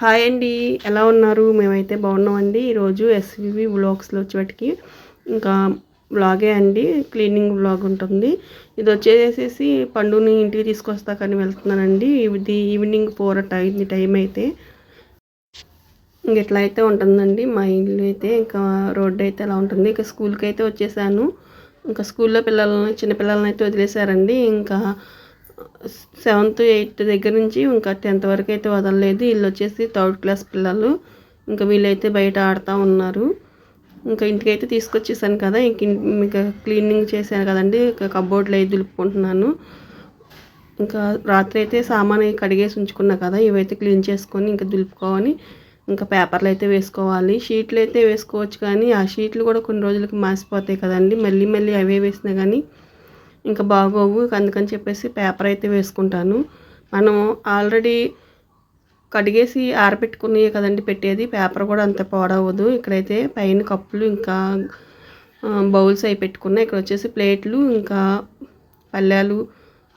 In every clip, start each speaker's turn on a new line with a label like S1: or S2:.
S1: Hi అండి ఎలా ఉన్నారు? మేమైతే బాగున్నామండి. ఈరోజు ఎస్వివి బ్లాగ్స్లో వచ్చేటికి ఇంకా వ్లాగే అండి క్లీనింగ్ బ్లాగ్ ఉంటుంది. ఇది వచ్చేసేసి పండుని ఇంటికి తీసుకొస్తాకని వెళ్తున్నానండి. ఇది ఈవినింగ్ ఫోర్ అయింది టైం అయితే. ఇంక ఇట్లా అయితే ఉంటుందండి మా ఇల్లు అయితే ఇంకా రోడ్డు అయితే అలా ఉంటుంది. ఇంకా స్కూల్కి అయితే వచ్చేసాను. ఇంకా స్కూల్లో పిల్లల్ని చిన్న పిల్లల్ని అయితే వదిలేశారండి ఇంకా సెవెంత్ ఎయిత్ దగ్గర నుంచి ఇంకా టెన్త్ వరకు అయితే వదలలేదు. వీళ్ళు వచ్చేసి థర్డ్ క్లాస్ పిల్లలు. ఇంకా వీళ్ళైతే బయట ఆడుతూ ఉన్నారు. ఇంకా ఇంటికైతే తీసుకొచ్చేసాను కదా. ఇంక ఇంకా క్లీనింగ్ చేశాను కదండి. ఇంకా కబోర్డ్లో అయితే దులుపుకుంటున్నాను. ఇంకా రాత్రి అయితే సామాన్ కడిగేసి ఉంచుకున్నా కదా. ఇవైతే క్లీన్ చేసుకొని ఇంకా దులుపుకోవాలి. ఇంకా పేపర్లు అయితే వేసుకోవాలి. షీట్లు అయితే వేసుకోవచ్చు కానీ ఆ షీట్లు కూడా కొన్ని రోజులకు మాసిపోతాయి కదండి. మళ్ళీ మళ్ళీ అవే వేసినా కానీ ఇంకా బాగోవు అందుకని చెప్పేసి పేపర్ అయితే వేసుకుంటాను. మనం ఆల్రెడీ కడిగేసి ఆరబెట్టుకుని కదండి పెట్టేది పేపర్ కూడా అంత పాడవదు. ఇక్కడైతే పైన కప్పులు ఇంకా బౌల్స్ అవి పెట్టుకున్నాయి ఇక్కడ వచ్చేసి ప్లేట్లు ఇంకా పల్లెలు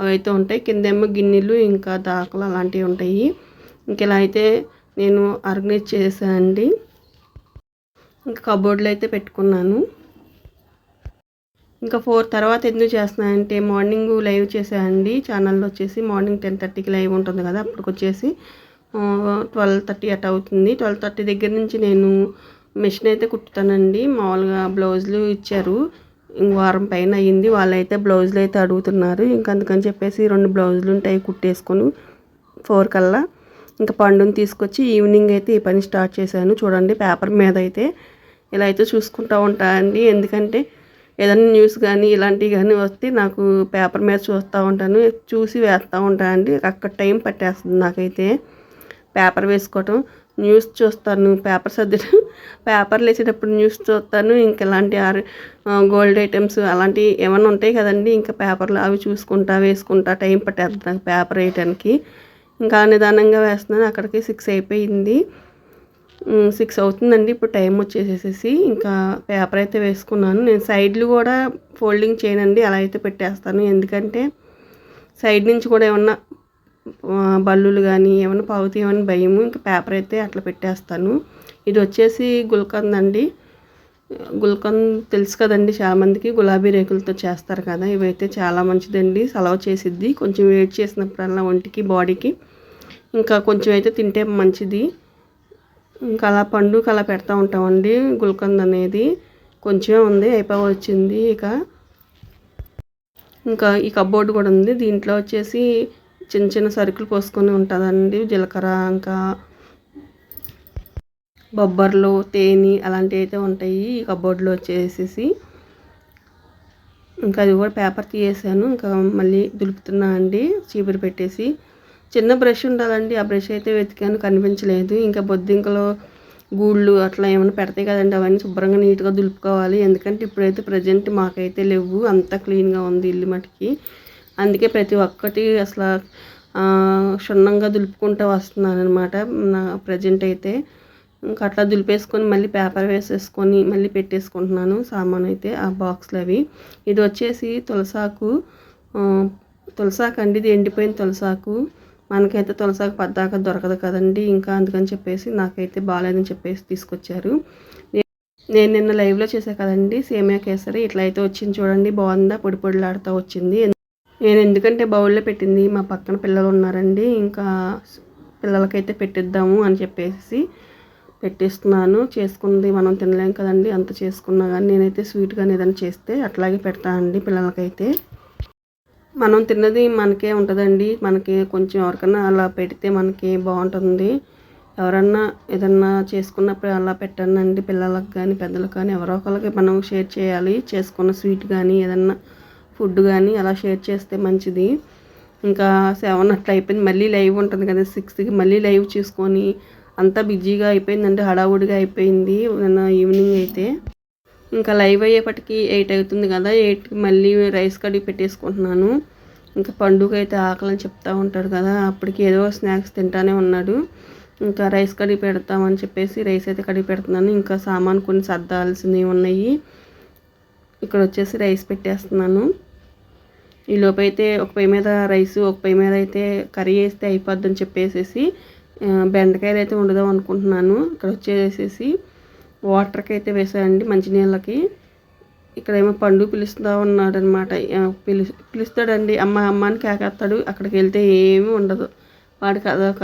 S1: అవి అయితే ఉంటాయి. కిందేమో గిన్నెలు ఇంకా దాకలు అలాంటివి ఉంటాయి. ఇంక ఇలా అయితే నేను ఆర్గనైజ్ చేశానండి. ఇంకా కబోర్డ్లో అయితే పెట్టుకున్నాను. ఇంకా ఫోర్ తర్వాత ఎందుకు చేస్తున్నానంటే మార్నింగ్ లైవ్ చేసానండి ఛానల్లో వచ్చేసి మార్నింగ్ టెన్ థర్టీకి లైవ్ ఉంటుంది కదా అప్పటికి వచ్చేసి ట్వెల్వ్ థర్టీ అట్ అవుతుంది. ట్వెల్వ్ థర్టీ దగ్గర నుంచి నేను మిషన్ అయితే కుట్టుతానండి. మామూలుగా బ్లౌజులు ఇచ్చారు. వారం పైన అయ్యింది. వాళ్ళైతే బ్లౌజులు అయితే అడుగుతున్నారు. ఇంకా అందుకని చెప్పేసి రెండు బ్లౌజులు ఉంటాయి కుట్టేసుకొని ఫోర్ కల్లా. ఇంకా పండుని తీసుకొచ్చి ఈవినింగ్ అయితే ఈ పని స్టార్ట్ చేశాను. చూడండి పేపర్ మీద అయితే ఇలా అయితే చూసుకుంటూ ఉంటానండి ఎందుకంటే ఏదైనా న్యూస్ కానీ ఇలాంటివి కానీ వస్తే నాకు పేపర్ మీద చూస్తూ ఉంటాను. చూసి వేస్తూ ఉంటాను అండి. అక్కడ టైం పట్టేస్తుంది నాకైతే పేపర్ వేసుకోవటం. న్యూస్ చూస్తాను పేపర్ సర్దిన పేపర్లు వేసేటప్పుడు న్యూస్ చూస్తాను. ఇంకా ఇలాంటి గోల్డ్ ఐటమ్స్ అలాంటివి ఏమైనా ఉంటాయి కదండి. ఇంకా పేపర్లు అవి చూసుకుంటా వేసుకుంటా టైం పట్టేస్తుంది నాకు పేపర్ వేయటానికి. ఇంకా నిదానంగా వేస్తున్నాను. అక్కడికి సిక్స్ అయిపోయింది. సిక్స్ అవుతుందండి. ఇప్పుడు టైం వచ్చేసేసి ఇంకా పేపర్ అయితే వేసుకున్నాను. నేను సైడ్లు కూడా ఫోల్డింగ్ చేయనండి. అలా అయితే పెట్టేస్తాను. ఎందుకంటే సైడ్ నుంచి కూడా ఏమన్నా బల్లులు కానీ ఏమైనా పావుతాయేమని భయము ఇంకా పేపర్ అయితే అట్లా పెట్టేస్తాను. ఇది వచ్చేసి గుల్కంద్ అండి. గుల్కంద్ తెలుసు కదండి చాలామందికి గులాబీ రేకులతో చేస్తారు కదా? ఇవైతే చాలా మంచిదండి. సలవ చేసిద్ది. కొంచెం వేడి చేసినప్పుడల్లా ఒంటికి బాడీకి. ఇంకా కొంచెం అయితే తింటే మంచిది. ఇంకా అలా పండుగ అలా పెడతా ఉంటామండి. గుల్కంద్ అనేది కొంచెమే ఉంది అయిపోయి వచ్చింది ఇక. ఇంకా ఈ కబోర్డు కూడా ఉంది. దీంట్లో వచ్చేసి చిన్న చిన్న సరుకులు పోసుకొని ఉంటుందండి. జీలకర్ర ఇంకా బొబ్బర్లు తేనె అలాంటివి అయితే ఉంటాయి ఈ కబోర్డ్లో వచ్చేసేసి. ఇంకా అది కూడా పేపర్ తీసేసాను ఇంకా మళ్ళీ దులుపుతున్నా అండి. చీపురు పెట్టేసి చిన్న బ్రష్ ఉండాలండి. ఆ బ్రష్ అయితే వెతికాను కనిపించలేదు. ఇంకా బొద్దింకలో గూళ్ళు అట్లా ఏమైనా పెడతాయి కదండి. అవన్నీ శుభ్రంగా నీట్గా దులుపుకోవాలి. ఎందుకంటే ఇప్పుడైతే ప్రజెంట్ మాకైతే లేవు. అంత క్లీన్గా ఉంది ఇల్లు మటుకి. అందుకే ప్రతి ఒక్కటి అసలు క్షుణ్ణంగా దులుపుకుంటూ వస్తున్నాను అనమాట నా ప్రజెంట్ అయితే. ఇంకా అట్లా దులిపేసుకొని మళ్ళీ పేపర్ వేసేసుకొని మళ్ళీ పెట్టేసుకుంటున్నాను సామాన్ అయితే ఆ బాక్స్లు అవి. ఇది వచ్చేసి తులసాకు తులసాకు అండి. ఇది ఎండిపోయిన తులసాకు. మనకైతే తులసాకు పద్దాక దొరకదు కదండి. ఇంకా అందుకని చెప్పేసి నాకైతే బాగాలేదని చెప్పేసి తీసుకొచ్చారు. నేను నిన్న లైవ్లో చేసా కదండి సేమియా కేసరి. ఇట్లా అయితే వచ్చింది చూడండి. బాగుందా? పొడి పొడిలాడుతూ వచ్చింది. నేను ఎందుకంటే బౌల్లో పెట్టింది. మా పక్కన పిల్లలు ఉన్నారండి. ఇంకా పిల్లలకైతే పెట్టిద్దాము అని చెప్పేసి పెట్టిస్తున్నాను. చేసుకుంది మనం తినలేం కదండి. అంత చేసుకున్నా కానీ నేనైతే స్వీట్గా ఏదైనా చేస్తే అట్లాగే పెడతానండి పిల్లలకైతే. మనం తిన్నది మనకే ఉంటుందండి. మనకి కొంచెం ఎవరికన్నా అలా పెడితే మనకి బాగుంటుంది. ఎవరన్నా ఏదన్నా చేసుకున్నప్పుడు అలా పెట్టండి పిల్లలకు కానీ పెద్దలకు కానీ ఎవరో ఒకరికి మనం షేర్ చేయాలి. చేసుకున్న స్వీట్ కానీ ఏదన్నా ఫుడ్ కానీ అలా షేర్ చేస్తే మంచిది. ఇంకా సెవెన్ అట్లా అయిపోయింది. మళ్ళీ లైవ్ ఉంటుంది కదా సిక్స్త్కి మళ్ళీ లైవ్ చూసుకొని అంతా బిజీగా అయిపోయిందంటే హడావుడిగా అయిపోయింది. నిన్న ఈవినింగ్ అయితే. ఇంకా లైవ్ అయ్యేపటికి ఎయిట్ అవుతుంది కదా ఎయిట్కి మళ్ళీ రైస్ కడిగి పెట్టేసుకుంటున్నాను. ఇంకా పండుగ అయితే ఆకలని చెప్తా ఉంటాడు కదా అప్పటికి ఏదో స్నాక్స్ తింటానే ఉన్నాడు. ఇంకా రైస్ కడిగి పెడతామని చెప్పేసి రైస్ అయితే కడిగి పెడుతున్నాను. ఇంకా సామాన్ కొన్ని సర్దాల్సినవి ఉన్నాయి. ఇక్కడ వచ్చేసి రైస్ పెట్టేస్తున్నాను. ఈ లోపైతే అయితే ఒక పై మీద రైస్ ఒక పై మీద అయితే కర్రీ వేస్తే అయిపోద్దని చెప్పేసి బెండకాయలు అయితే వండుదాం అనుకుంటున్నాను. ఇక్కడ వచ్చేసేసి వాటర్కి అయితే వేసాయండి మంచినీళ్ళకి. ఇక్కడేమో పండు పిలుస్తా ఉన్నాడనమాట పిలు పిలుస్తాడండి. అమ్మ అమ్మ అని కేకేస్తాడు అక్కడికి వెళ్తే ఏమీ ఉండదు. వాడికి అదొక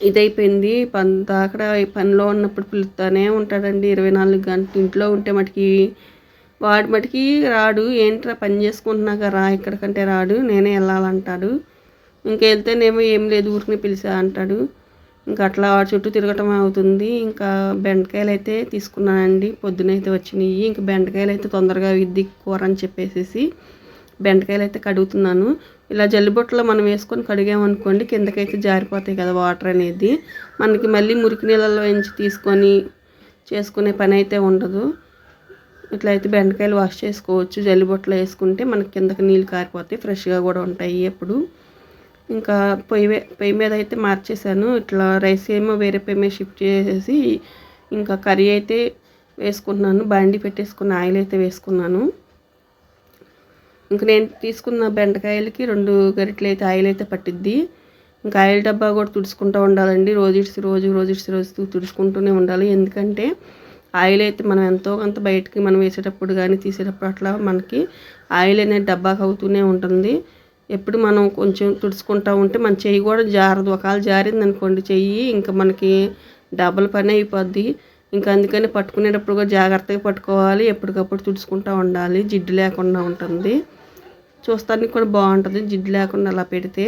S1: ఇదైపోయింది. పని అక్కడ పనిలో ఉన్నప్పుడు పిలుస్తూనే ఉంటాడండి. ఇరవై నాలుగు గంటలు ఇంట్లో ఉంటే మటుకి వాడు మటుకి రాడు. ఏంట్రా పని చేసుకుంటున్నాక రా ఇక్కడికంటే రాడు. నేనే వెళ్ళాలంటాడు. ఇంకెళ్తేనేమో ఏం లేదు ఊరికి పిలిచా అంటాడు. ఇంకా అట్లా వాడి చుట్టూ తిరగటం అవుతుంది. ఇంకా బెండకాయలు అయితే తీసుకున్నానండి. పొద్దునైతే వచ్చినాయి ఇంకా బెండకాయలు అయితే తొందరగా విద్ది కూర అని చెప్పేసి బెండకాయలు అయితే కడుగుతున్నాను. ఇలా జల్లిబొట్టలో మనం వేసుకొని కడిగామనుకోండి కిందకైతే జారిపోతాయి కదా వాటర్ అనేది. మనకి మళ్ళీ మురికి నీళ్ళల్లో ఎంచి తీసుకొని చేసుకునే పని అయితే ఉండదు. ఇట్లా అయితే బెండకాయలు వాష్ చేసుకోవచ్చు. జల్లిబొట్టలో వేసుకుంటే మనకి కిందకి నీళ్ళు కారిపోతాయి. ఫ్రెష్గా కూడా ఉంటాయి ఎప్పుడు. ఇంకా పొయ్యి వే- పొయ్యి మీద అయితే మార్చేసాను ఇట్లా రైస్ ఏమో వేరే పొయ్యి మీద షిఫ్ట్ చేసేసి ఇంకా కర్రీ అయితే వేసుకుంటున్నాను. బండి పెట్టేసుకున్న ఆయిల్ అయితే వేసుకున్నాను. ఇంకా నేను తీసుకున్న బెండకాయలకి రెండు గరిటలు అయితే ఆయిల్ అయితే పట్టిద్ది. ఇంకా ఆయిల్ డబ్బా కూడా తుడుచుకుంటూ ఉండాలండి. రోజు ఇడిసి రోజు రోజు ఇడిసి రోజు తుడుచుకుంటూనే ఉండాలి. ఎందుకంటే ఆయిల్ అయితే మనం ఎంతో కొంత బయటికి మనం వేసేటప్పుడు కానీ తీసేటప్పుడు అట్లా మనకి ఆయిల్ అనేది డబ్బాకి అవుతూనే ఉంటుంది. ఎప్పుడు మనం కొంచెం తుడుచుకుంటూ ఉంటే మన చెయ్యి కూడా జారదు. ఒకవేళ జారింది అనుకోండి చెయ్యి ఇంకా మనకి డబల్ పని అయిపోద్ది. ఇంకా అందుకని పట్టుకునేటప్పుడు కూడా జాగ్రత్తగా పట్టుకోవాలి. ఎప్పటికప్పుడు తుడుచుకుంటూ ఉండాలి. జిడ్డు లేకుండా ఉంటుంది. చూస్తానికి కూడా బాగుంటుంది. జిడ్డు లేకుండా అలా పెడితే.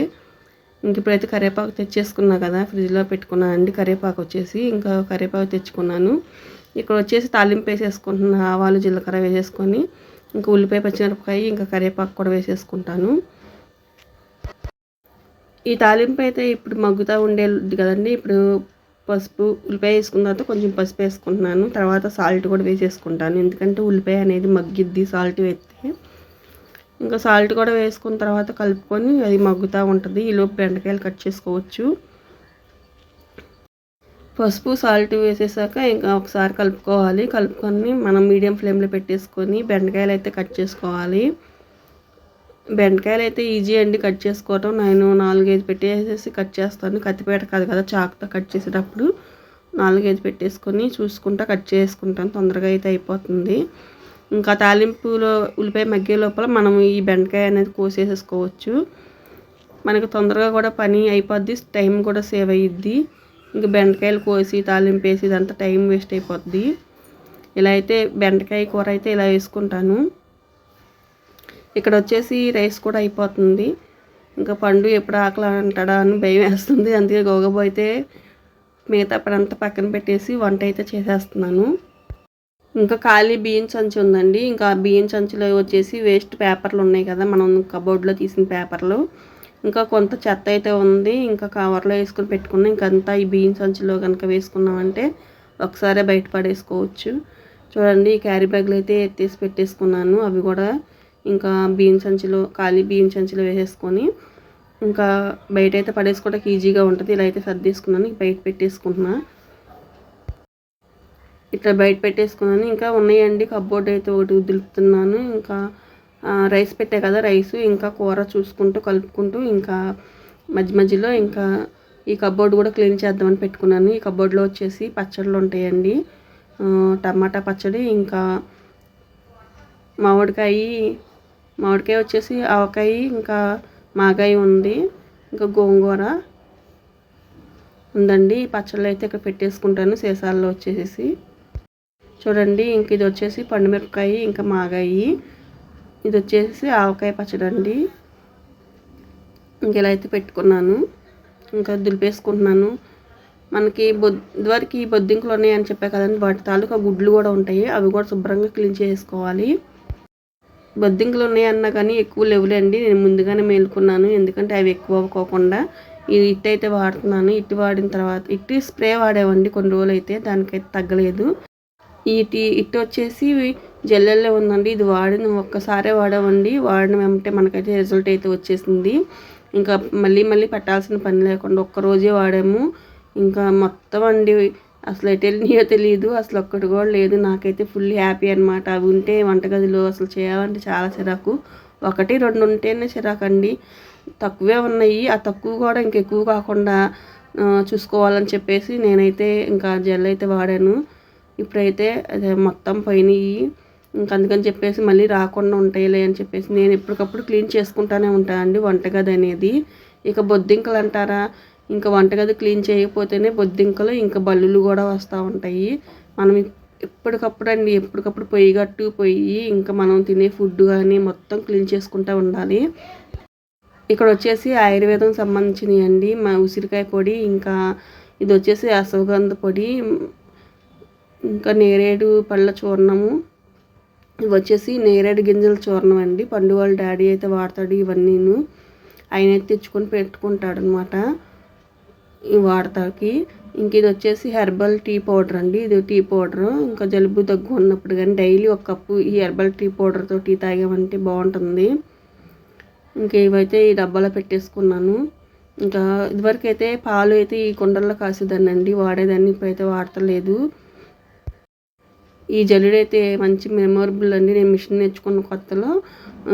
S1: ఇంక ఇప్పుడైతే కరివేపాకు తెచ్చేసుకున్నా కదా ఫ్రిడ్జ్లో పెట్టుకున్నా అండి. కరివేపాకు వచ్చేసి ఇంకా కరివేపాకు తెచ్చుకున్నాను. ఇక్కడ వచ్చేసి తాలింపు వేసేసుకుంటున్నాను. ఆవాలు జీలకర్ర వేసేసుకొని ఇంకా ఉల్లిపాయ పచ్చిమిరపకాయ ఇంకా కరివేపాకు కూడా వేసేసుకుంటాను. ఈ తాలింపు అయితే ఇప్పుడు మగ్గుతూ ఉండేది కదండి. ఇప్పుడు పసుపు ఉల్లిపాయ వేసుకున్న తర్వాత కొంచెం పసుపు వేసుకుంటున్నాను. తర్వాత సాల్ట్ కూడా వేసేసుకుంటాను. ఎందుకంటే ఉల్లిపాయ అనేది మగ్గిద్ది సాల్ట్ వేస్తే. ఇంకా సాల్ట్ కూడా వేసుకున్న తర్వాత కలుపుకొని అది మగ్గుతూ ఉంటుంది. ఈలోపు బెండకాయలు కట్ చేసుకోవచ్చు. పసుపు సాల్ట్ వేసేసాక ఇంకా ఒకసారి కలుపుకోవాలి. కలుపుకొని మనం మీడియం ఫ్లేమ్లో పెట్టేసుకొని బెండకాయలు అయితే కట్ చేసుకోవాలి. బెండకాయలు అయితే ఈజీ అండి కట్ చేసుకోవటం. నేను నాలుగైదు పెట్టేసేసి కట్ చేస్తాను. కత్తిపేట కాదు కదా చాకుతో కట్ చేసేటప్పుడు నాలుగైదు పెట్టేసుకొని చూసుకుంటా కట్ చేసుకుంటాను. తొందరగా అయితే అయిపోతుంది. ఇంకా తాలింపులో ఉల్లిపాయ మగ్గే లోపల మనం ఈ బెండకాయ అనేది కోసేసేసుకోవచ్చు. మనకు తొందరగా కూడా పని అయిపోద్ది టైం కూడా సేవ్ అయ్యిద్ది ఇంకా బెండకాయలు కోసి తాలింపు వేసి ఇదంతా టైం వేస్ట్ అయిపోద్ది. ఇలా అయితే బెండకాయ కూర అయితే ఇలా వేసుకుంటాను. ఇక్కడ వచ్చేసి రైస్ కూడా అయిపోతుంది. ఇంకా పండు ఎప్పుడు ఆకలి అంటాడా అని భయం వేస్తుంది. అందుకే గోగబోయితే మిగతా పనంతా పక్కన పెట్టేసి వంట అయితే చేసేస్తున్నాను. ఇంకా ఖాళీ బియ్యం సంచి ఉందండి. ఇంకా బియ్యం సంచిలో వచ్చేసి వేస్ట్ పేపర్లు ఉన్నాయి కదా మనం కబోర్డ్లో తీసిన పేపర్లు. ఇంకా కొంత చెత్త అయితే ఉంది. ఇంకా కవర్లో వేసుకుని పెట్టుకున్నాం. ఇంకంతా ఈ బియ్యం సంచిలో కనుక వేసుకున్నామంటే ఒకసారి బయట పడేసుకోవచ్చు. చూడండి ఈ క్యారీ బ్యాగ్లు అయితే ఎత్తేసి పెట్టేసుకున్నాను. అవి కూడా ఇంకా బియ్యం సంచిలో ఖాళీ బియ్యం సంచిలో వేసేసుకొని ఇంకా బయట అయితే పడేసుకోవడానికి ఈజీగా ఉంటుంది. ఇలా అయితే సర్దేసుకున్నాను. బయట పెట్టేసుకుంటున్నా. ఇట్లా బయట పెట్టేసుకున్నాను. ఇంకా ఉన్నాయండి. కబ్బోర్డ్ అయితే ఒకటి దులుపుతున్నాను ఇంకా రైస్ పెట్టే కదా రైస్ ఇంకా కూర చూసుకుంటూ కలుపుకుంటూ ఇంకా మధ్య మధ్యలో ఇంకా ఈ కబ్బోర్డ్ కూడా క్లీన్ చేద్దామని పెట్టుకున్నాను. ఈ కబ్బోర్డ్లో వచ్చేసి పచ్చళ్ళు ఉంటాయండి. టమాటా పచ్చడి ఇంకా మామిడికాయ మామిడికాయ వచ్చేసి ఆవకాయ ఇంకా మాగాయ ఉంది ఇంకా గోంగూర ఉందండి. ఈ పచ్చళ్ళు అయితే ఇక్కడ పెట్టేసుకుంటాను సీసాల్లో వచ్చేసి చూడండి ఇంక ఇది వచ్చేసి పండుమిరపకాయ ఇంకా మాగాయి. ఇది వచ్చేసి ఆవకాయ పచ్చడి అండి ఇంక ఇలా అయితే పెట్టుకున్నాను ఇంకా దులిపేసుకుంటున్నాను. మనకి బొద్ బొద్దింకులు బొద్దింకలు ఉన్నాయని చెప్పా కదండి వాటి తాలూకా గుడ్లు కూడా ఉంటాయి అవి కూడా శుభ్రంగా క్లీన్ చేసుకోవాలి. బొద్దింకలు ఉన్నాయన్నా కానీ ఎక్కువ లేవులేండి. నేను ముందుగానే మేలుకున్నాను. ఎందుకంటే అవి ఎక్కువ అవ్వకోకుండా ఈ ఇట్ అయితే వాడుతున్నాను. ఇటు వాడిన తర్వాత ఇటు స్ప్రే వాడేవండి కొన్ని రోజులు అయితే దానికైతే తగ్గలేదు. ఇటు టీ వచ్చేసి జల్లెల్లో ఉందండి. ఇది వాడిన ఒక్కసారే వాడామండి. వాడిన వెంటనే మనకైతే రిజల్ట్ అయితే వచ్చేసింది. ఇంకా మళ్ళీ మళ్ళీ పెట్టాల్సిన పని లేకుండా ఒక్క రోజే వాడాము. ఇంకా మొత్తం అండి అసలు ఎటు వెళ్ళినాయో తెలియదు అసలు ఒక్కటి కూడా లేదు. నాకైతే ఫుల్ హ్యాపీ అనమాట అవి ఉంటే వంటగదిలో అసలు చేయాలంటే చాలా చిరాకు. ఒకటి రెండు ఉంటేనే చిరాకు అండి తక్కువే ఉన్నాయి. ఆ తక్కువ కూడా ఇంకెక్కువ కాకుండా చూసుకోవాలని చెప్పేసి నేనైతే ఇంకా జెల్ అయితే వాడాను. ఇప్పుడైతే అదే మొత్తం పోయినాయి. ఇంక అందుకని చెప్పేసి మళ్ళీ రాకుండా ఉంటాయిలే అని చెప్పేసి నేను ఎప్పటికప్పుడు క్లీన్ చేసుకుంటానే ఉంటాను అండి వంటగది అనేది. ఇక బొద్దింకలు అంటారా? ఇంకా వంటగది క్లీన్ చేయకపోతేనే బొద్దింకలు ఇంకా బల్లులు కూడా వస్తూ ఉంటాయి. మనం ఎప్పటికప్పుడు అండి ఎప్పటికప్పుడు పొయ్యి గట్టు పొయ్యి ఇంకా మనం తినే ఫుడ్ కానీ మొత్తం క్లీన్ చేసుకుంటూ ఉండాలి. ఇక్కడ వచ్చేసి ఆయుర్వేదం సంబంధించినవి అండి మా ఉసిరికాయ పొడి ఇంకా ఇది వచ్చేసి అశ్వగంధ పొడి ఇంకా నేరేడు పళ్ళ చూర్ణము. ఇవి వచ్చేసి నేరేడు గింజల చూర్ణం అండి. పండు వాళ్ళ డాడీ అయితే వాడతాడు ఇవన్నీను. ఆయన అయితే తెచ్చుకొని పెట్టుకుంటాడు అనమాట వాడతాకి. ఇంక ఇది వచ్చేసి హెర్బల్ టీ పౌడర్ అండి. ఇది టీ పౌడర్. ఇంకా జలుబు దగ్గు ఉన్నప్పుడు కానీ డైలీ ఒక కప్పు ఈ హెర్బల్ టీ పౌడర్తో టీ తాగామంటే బాగుంటుంది. ఇంకా ఇవైతే ఈ డబ్బాలో పెట్టేసుకున్నాను. ఇంకా ఇదివరకు అయితే పాలు అయితే ఈ కుండల్లో కాసేదాన్ని అండి వాడేదాన్ని ఇప్పుడైతే వాడతలేదు. ఈ జల్లుడైతే మంచి మెమొరబుల్ అండి. నేను మిషన్ నేర్చుకున్న కొత్తలో.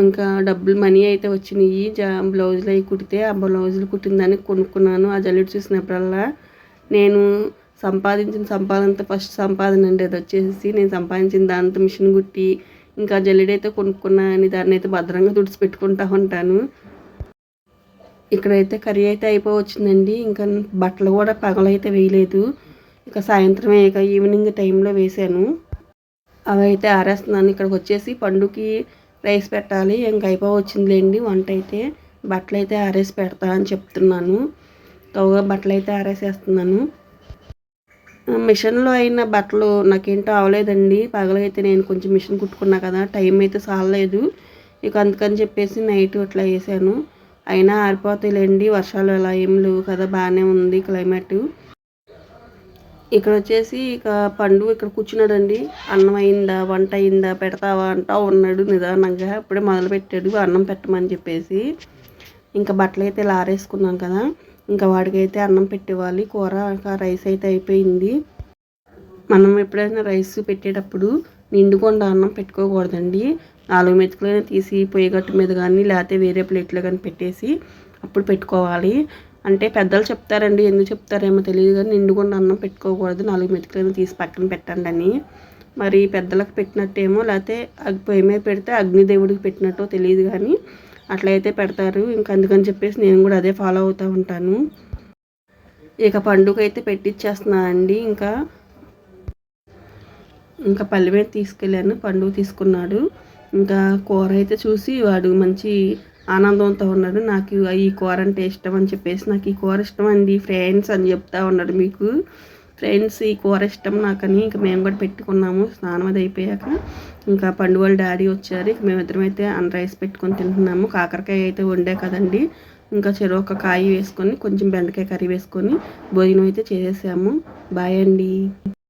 S1: ఇంకా డబ్బులు మనీ అయితే వచ్చినాయి. జా బ్లౌజులు అవి కుడితే ఆ బ్లౌజులు కుట్టిందని కొనుక్కున్నాను. ఆ జల్లుడు చూసినప్పుడల్లా నేను సంపాదించిన సంపాదనతో ఫస్ట్ సంపాదన అండి. అది వచ్చేసి నేను సంపాదించిన దాంతో మిషన్ కుట్టి ఇంకా జల్లెడైతే కొనుక్కున్నా అని దాన్ని అయితే భద్రంగా తుడిచిపెట్టుకుంటా ఉంటాను. ఇక్కడైతే కర్రీ అయితే అయిపోవచ్చిందండి. ఇంకా బట్టలు కూడా పగలైతే వేయలేదు. ఇక సాయంత్రం ఇక ఈవినింగ్ టైంలో వేసాను అవి అయితే ఆరేస్తున్నాను. ఇక్కడికి వచ్చేసి పండుకి రైస్ పెట్టాలి. ఇంకా అయిపోవచ్చిందిలేండి వంట అయితే. బట్టలు అయితే ఆరేసి పెడతా అని చెప్తున్నాను. కవుగా బట్టలు అయితే ఆరేసేస్తున్నాను. మిషన్లో అయిన బట్టలు నాకేంటో అవలేదండి. పగలైతే నేను కొంచెం మిషన్ కుట్టుకున్నా కదా టైం అయితే సాలలేదు. ఇక అందుకని చెప్పేసి నైట్ అట్లా వేసాను. అయినా ఆరిపోతాయిలేండి. వర్షాలు అలా ఏం లేవు కదా బాగానే ఉంది క్లైమేట్. ఇక్కడ వచ్చేసి ఇక పండు ఇక్కడ కూర్చున్నాడండి. అన్నం అయిందా వంట అయిందా పెడతావా అంటా ఉన్నాడు నిదానంగా. ఇప్పుడే మొదలు పెట్టాడు అన్నం పెట్టమని చెప్పేసి. ఇంకా బట్టలు అయితే లారేసుకున్నాం కదా. ఇంకా వాడికైతే అన్నం పెట్టివ్వాలి. కూర ఇంకా రైస్ అయితే అయిపోయింది. మనం ఎప్పుడైనా రైస్ పెట్టేటప్పుడు నిండుకుండా అన్నం పెట్టుకోకూడదండి. నాలుగు మెతుకులైనా తీసి పొయ్యి గట్టు మీద కానీ లేకపోతే వేరే ప్లేట్లో కానీ పెట్టేసి అప్పుడు పెట్టుకోవాలి. అంటే పెద్దలు చెప్తారండి ఎందుకు చెప్తారేమో తెలియదు కానీ నిండుకుండా అన్నం పెట్టుకోకూడదు నాలుగు మెతుకులైనా తీసి పక్కన పెట్టండి అని. మరి పెద్దలకు పెట్టినట్టేమో లేకపోతే అగ్గి పొయ్యి మీద పెడితే అగ్నిదేవుడికి పెట్టినట్టో తెలియదు కానీ అట్లయితే పెడతారు. ఇంకా అందుకని చెప్పేసి నేను కూడా అదే ఫాలో అవుతూ ఉంటాను. ఇక పండుగ అయితే పెట్టిచ్చేస్తున్నానండి. ఇంకా ఇంకా పల్లె మీద తీసుకెళ్ళాను పండుగ తీసుకున్నాడు. ఇంకా కూర అయితే చూసి వాడు మంచి ఆనందంతో ఉన్నాడు. నాకు ఈ కూర అంటే ఇష్టం అని చెప్పేసి నాకు ఈ కూర ఇష్టం అండి. ఫ్రెండ్స్ అని చెప్తా ఉన్నాడు మీకు. ఫ్రెండ్స్ ఈ కూర ఇష్టం నాకని ఇంకా మేము కూడా పెట్టుకున్నాము. స్నానం అది అయిపోయాక ఇంకా పండు వాళ్ళ డాడీ వచ్చారు. ఇక మేమిద్దరం అయితే అన్ రైస్ పెట్టుకొని తింటున్నాము. కాకరకాయ అయితే వండే కదండి. ఇంకా చెరొక కాయ వేసుకొని కొంచెం బెండకాయ కర్రీ వేసుకొని భోజనం అయితే చేసేసాము. బాయ్ అండి.